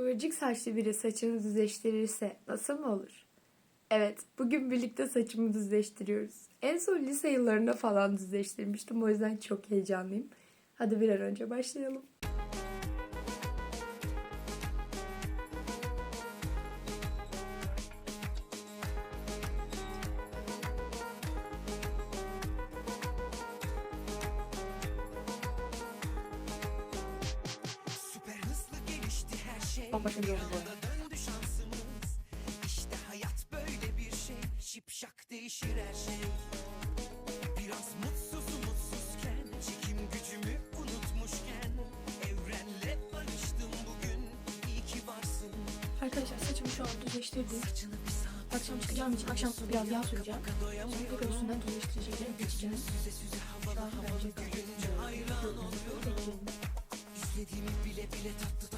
Kıvırcık saçlı biri saçını düzleştirirse nasıl mı olur? Evet, bugün birlikte saçımı düzleştiriyoruz. En son lise yıllarında falan düzleştirmiştim. O yüzden çok heyecanlıyım. Hadi bir an önce başlayalım. Bambaşka bir şansımız. İşte hayat böyle bir şey. Şipşak değişir her şey. Biraz mutsuz mutsuzken, çekim gücümü unutmuşken, evrenle barıştım bugün. İyi ki varsın. Arkadaşlar saçımı şu an düzleştirdim. Akşam çıkacağım için akşam biraz yağ süreceğim. Sonra tekrar üstünden düzleştireceğim. Geçeceğim. havalar havalı gülünce hayran oluyorum. İstediğimi bile bile tatlı